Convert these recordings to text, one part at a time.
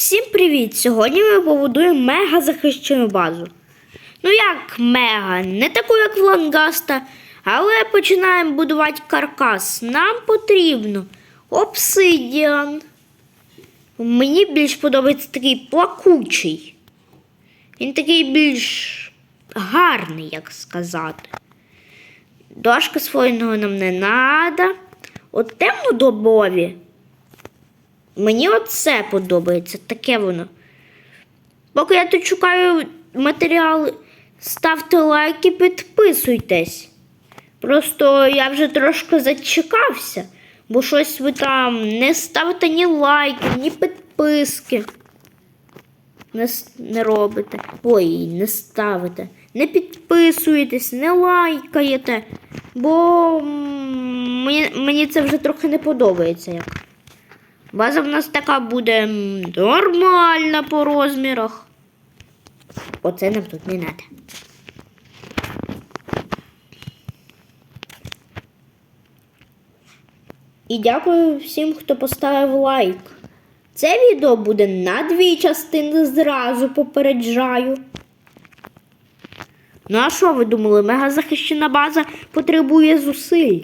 Всім привіт! Сьогодні ми побудуємо мега захищену базу. Ну як мега, не таку, як в Лангаста, але починаємо будувати каркас. Нам потрібно обсидіан. Мені більш подобається такий плакучий. Він такий більш гарний, як сказати. Дошка свойного нам не треба. От темнодобові. Мені оце подобається, таке воно. Поки я тут шукаю матеріали, ставте лайки, підписуйтесь. Просто я вже трошки зачекався, бо щось ви там не ставите ні лайки, ні підписки. Не, не робите. Ой, не ставите. Не підписуєтесь, не лайкаєте. Бо мені, мені це вже трохи не подобається. Як. База в нас така буде нормальна по розмірах. Оце нам тут не треба. І дякую всім, хто поставив лайк. Це відео буде на дві частини зразу попереджаю. Ну а що ви думали, мегазахищена база потребує зусиль?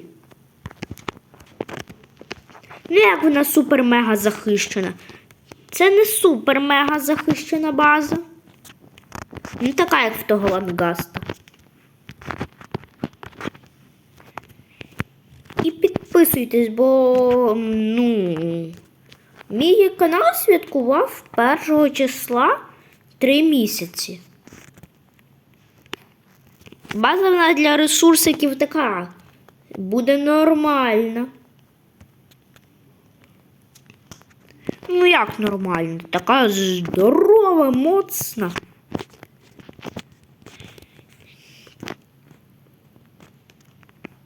Ну, як вона супер-мега захищена? Це не супер-мега захищена база. Не така, як в того лангаста. І підписуйтесь, бо ну. Мій канал святкував 1 числа 3 місяці. База вона для ресурсиків така. Буде нормальна. Ну як нормально? Така здорова, моцна.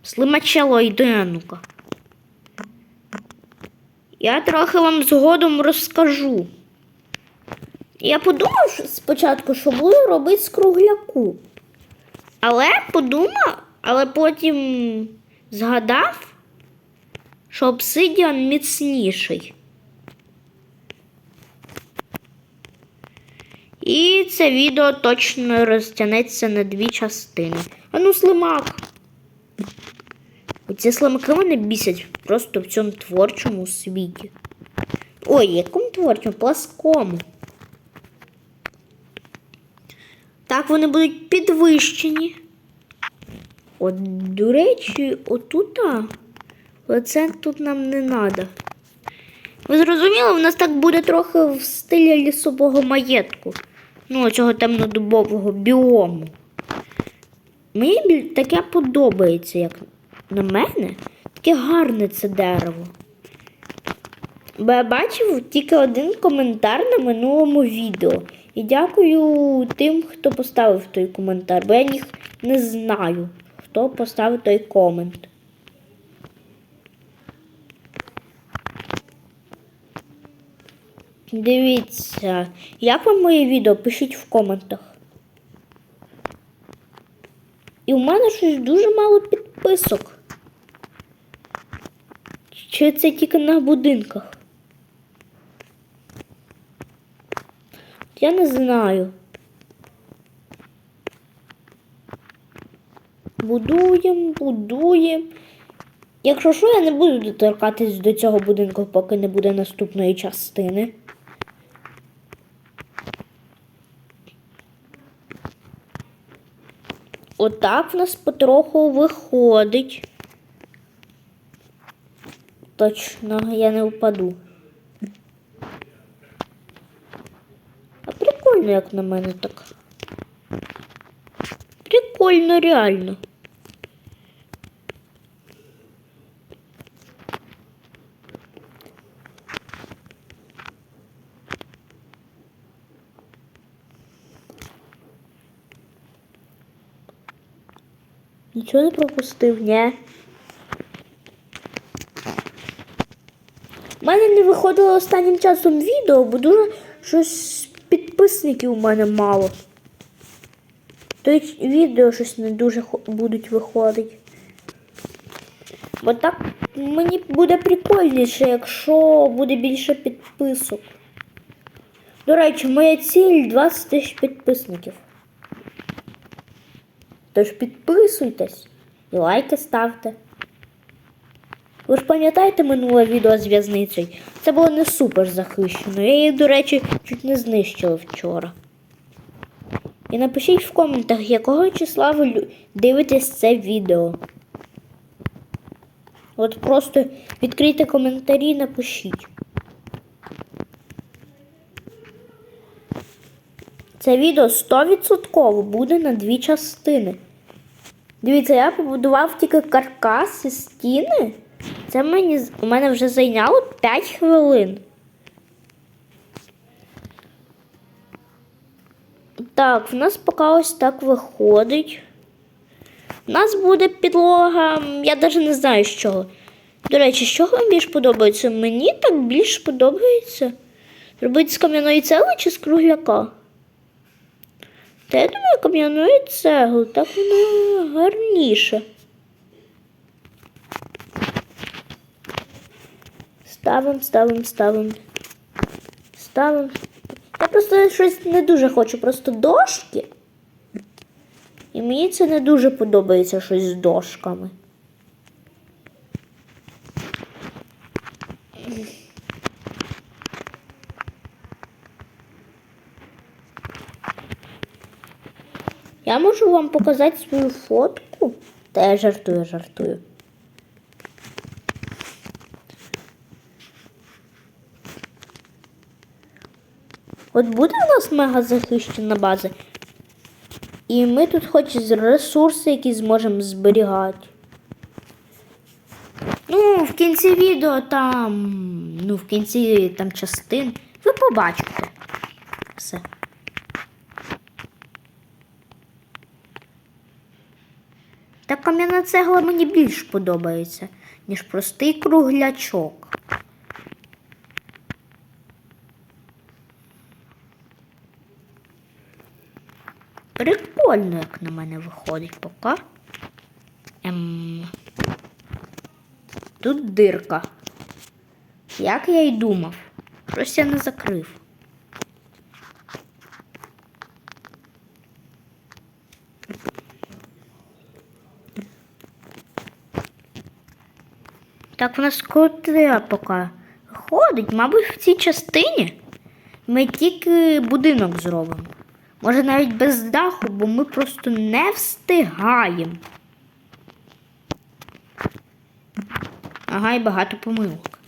Слимачело йди, ну-ка. Я трохи вам згодом розкажу. Я подумав спочатку, що буду робити з кругляку. Але подумав, але потім згадав, що обсидіан міцніший. І це відео точно розтягнеться на дві частини. А ну, слимак. Оці слимаки мене бісять просто в цьому творчому світі. Ой, якому творчому? Пласкому. Так, вони будуть підвищені. От, до речі, отута. Оце тут нам не треба. Ви зрозуміли, у нас так буде трохи в стилі лісового маєтку. Ну, цього темнодубового біому. Мені таке подобається, як на мене. Таке гарне це дерево. Бо я бачив тільки один коментар на минулому відео. І дякую тим, хто поставив той коментар, бо я їх не знаю, хто поставив той комент. Дивіться, як вам моє відео? Пишіть в коментах. І у мене щось дуже мало підписок. Чи це тільки на будинках? Я не знаю. Будуємо, будуємо. Якщо що, я не буду доторкатись до цього будинку, поки не буде наступної частини. Отак в нас потроху виходить. Точно, я не впаду. А прикольно, як на мене так. Прикольно, реально. Нічого не пропустив, ні. У мене не виходило останнім часом відео, бо дуже щось підписників у мене мало. То й відео щось не дуже будуть виходити. Бо так мені буде прикольніше, якщо буде більше підписок. До речі, моя ціль 20 тисяч підписників. Тож підписуйтесь і лайки ставте. Ви ж пам'ятаєте минуле відео з в'язницею? Це було не супер захищено. Я її, до речі, чуть не знищила вчора. І напишіть в коментах, якого числа ви дивитесь це відео. От просто відкрийте коментарі і напишіть. Це відео 100% буде на дві частини. Дивіться, я побудував тільки каркас і стіни. Це мені, у мене вже зайняло 5 хвилин. Так, в нас поки ось так виходить. У нас буде підлога, я навіть не знаю з чого. До речі, з чого вам більш подобається? Мені так більш подобається. Робити з кам'яної цегли чи з кругляка? Та я думаю, кам'яної цегли, так воно гарніше. Ставим, ставим, ставим. Ставим. Я просто щось не дуже хочу, просто дошки. І мені це не дуже подобається щось з дошками. Я можу вам показати свою фотку. Та я жартую, жартую. От буде у нас мега захищена база. І ми тут хоч ресурси які зможемо зберігати. Ну, в кінці відео там. Ну, в кінці там частин. Ви побачите. Все. Та кам'яна цегла мені більш подобається, ніж простий круглячок. Прикольно, як на мене виходить поки. Ем... Тут дирка. Як я й думав. Щось я не закрив. Так в нас котре поки ходить, мабуть, в цій частині ми тільки будинок зробимо. Може навіть без даху, бо ми просто не встигаємо. Ага, і багато помилок.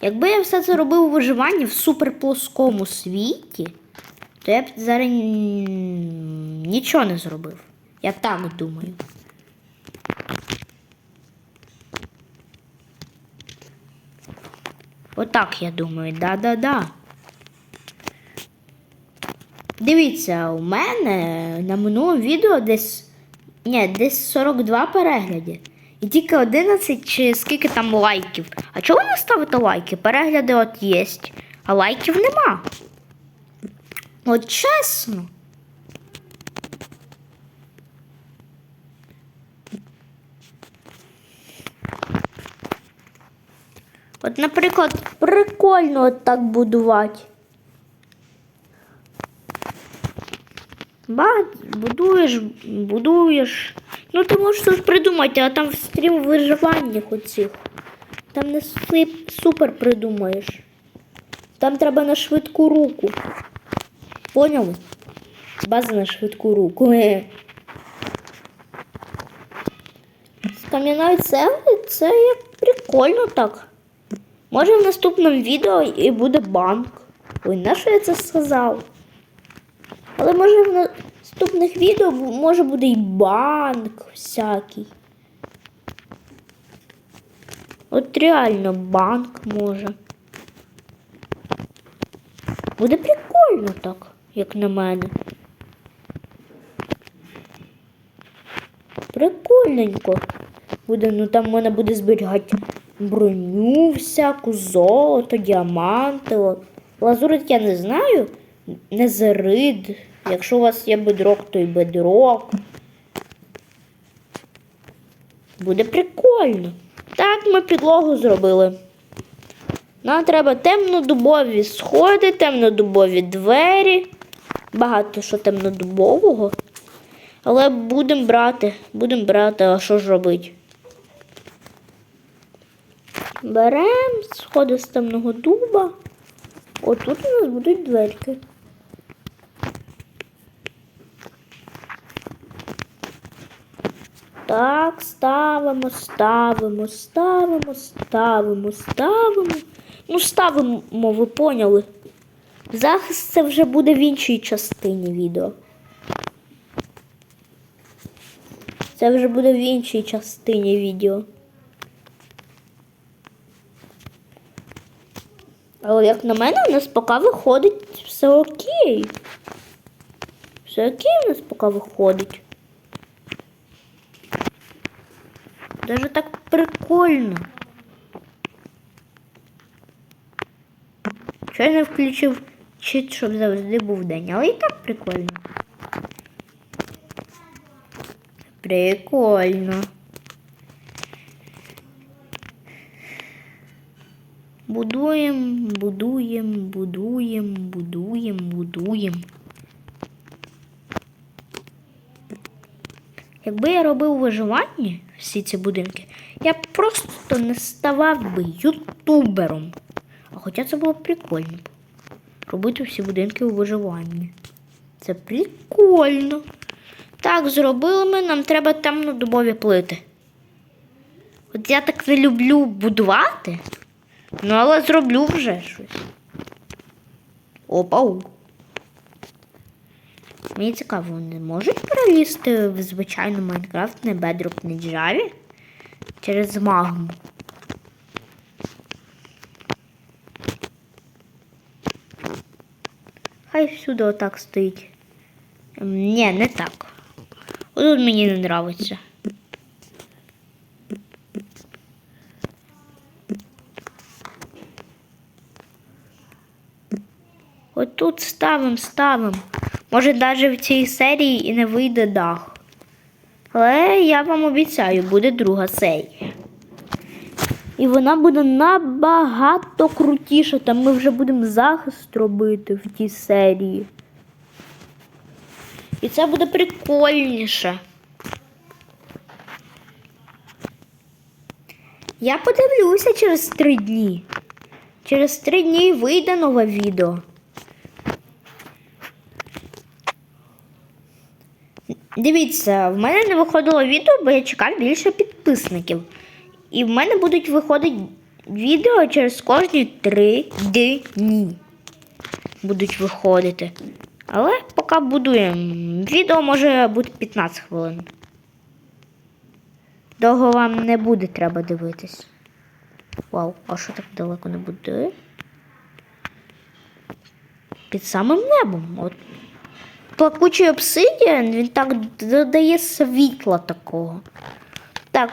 Якби я все це робив у виживанні в суперплоскому світі, то я б зараз нічого не зробив. Я так думаю. Отак я думаю, да-да-да. Дивіться, у мене на минулому відео десь. Ні, десь 42 перегляди. І тільки 11 чи скільки там лайків. А чого не ставите лайки? Перегляди от є, а лайків нема. От чесно. От, наприклад, прикольно от так будувати. Ба, будуєш, будуєш. Ну ти можеш щось придумати, а там стрім виживання оцих. Там не супер придумаєш. Там треба на швидку руку. Поняли? База на швидку руку. Кам'яної цегли це як прикольно так. Може в наступному відео і буде банк. Ой, на що я це сказав? Але може в наступних відео може буде і банк всякий. От реально банк може. Буде прикольно так, як на мене. Прикольненько. Буде, ну там можна буде зберігати броню, всяку, золото, діаманти. Лазурит я не знаю. Незерид. Якщо у вас є бедрок, то й бедрок. Буде прикольно. Так, ми підлогу зробили. Нам треба темнодубові сходи, темнодубові двері. Багато що темнодубового. Але будемо брати, будемо брати, а що ж робити? Беремо сходи з темного дуба. Отут у нас будуть дверки. Так, ставимо, ставимо, ставимо, ставимо, ставимо. Ну, ставимо, ви поняли. Захист це вже буде в іншій частині відео. Це вже буде в іншій частині відео. Але як на мене, у нас поки виходить все окей. Все окей у нас поки виходить. Даже так прикольно. Я не включив чит, щоб завжди був день, але і так прикольно. Прикольно. Будуємо, будуємо, будуємо, будуємо, будуємо. Якби я робив виживання всі ці будинки, я просто не ставав би ютубером. А хоча це було б прикольно. Робити всі будинки у виживанні. Це прикольно. Так, зробили ми, нам треба темнодубові плити. От я так не люблю будувати, ну але зроблю вже щось. Опа. Мені цікаво, вони можуть перелізти в звичайну Майнкрафт, не бедрок, не джаві через магму. Хай всюди отак стоїть. Ні, не так. Отут мені не подобається. От тут ставим, ставим. Може, навіть в цій серії і не вийде дах. Але я вам обіцяю, буде друга серія. І вона буде набагато крутіша. Там ми вже будемо захист робити в тій серії. І це буде прикольніше. Я подивлюся через три дні. Через три дні вийде нове відео. Дивіться, в мене не виходило відео, бо я чекав більше підписників. І в мене будуть виходити відео через кожні три дні. Будуть виходити. Але поки будуємо. Відео може бути 15 хвилин. Довго вам не буде треба дивитись. Вау, а що так далеко не буде? Під самим небом. От плакучий обсидіан, він так додає світла такого. Так.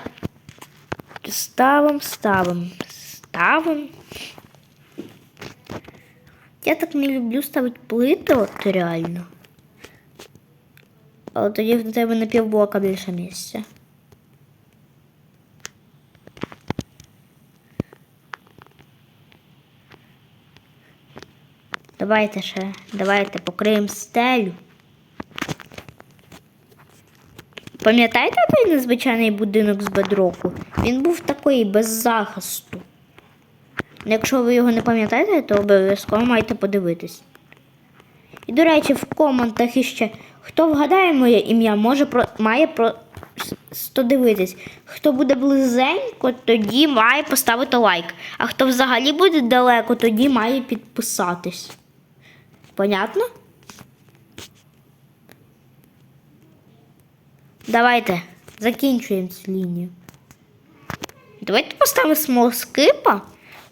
Ставим, ставим, ставим. Я так не люблю ставити плити, от реально. Але тоді в тебе на півблока більше місця. Давайте ще, давайте покриємо стелю. Пам'ятаєте той незвичайний будинок з бедроку? Він був такий без захисту. Якщо ви його не пам'ятаєте, то обов'язково маєте подивитись. І, до речі, в коментах іще, хто вгадає моє ім'я, може про, має просто дивитись. Хто буде близенько, тоді має поставити лайк. А хто взагалі буде далеко, тоді має підписатись. Понятно? Давайте закінчуємо цю лінію. Давайте поставимо смолскипа,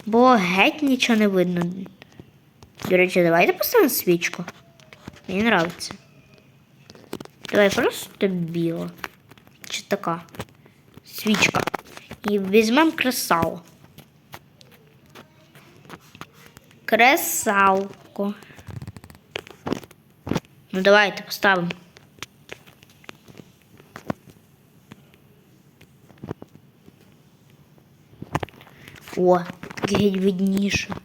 бо геть нічого не видно. До речі, давайте поставимо свічку. Мені подобається. Давай просто біло. Чи така свічка. І візьмемо кресало. Кресалко. Ну давайте поставимо. О, геть видніше.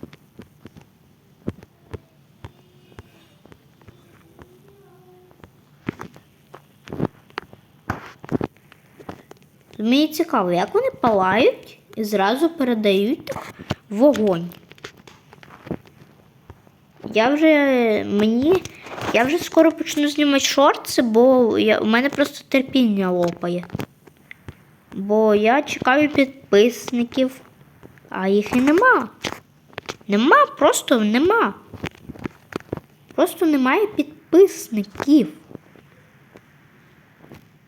Мені цікаво, як вони палають і зразу передають вогонь. Я вже мені. Я вже скоро почну знімати шорти, бо я, у мене просто терпіння лопає. Бо я чекаю підписників, а їх і нема. Нема, просто нема. Просто немає підписників.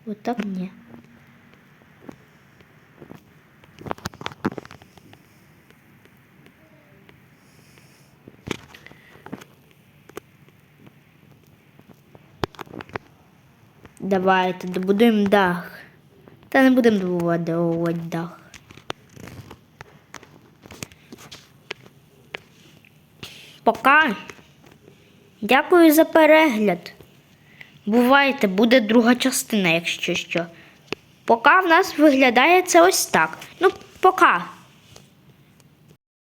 Отак ні. Давайте добудуємо дах. Та не будемо добудовувати дах. Пока. Дякую за перегляд. Бувайте, буде друга частина, якщо що. Пока в нас виглядає це ось так. Ну, пока.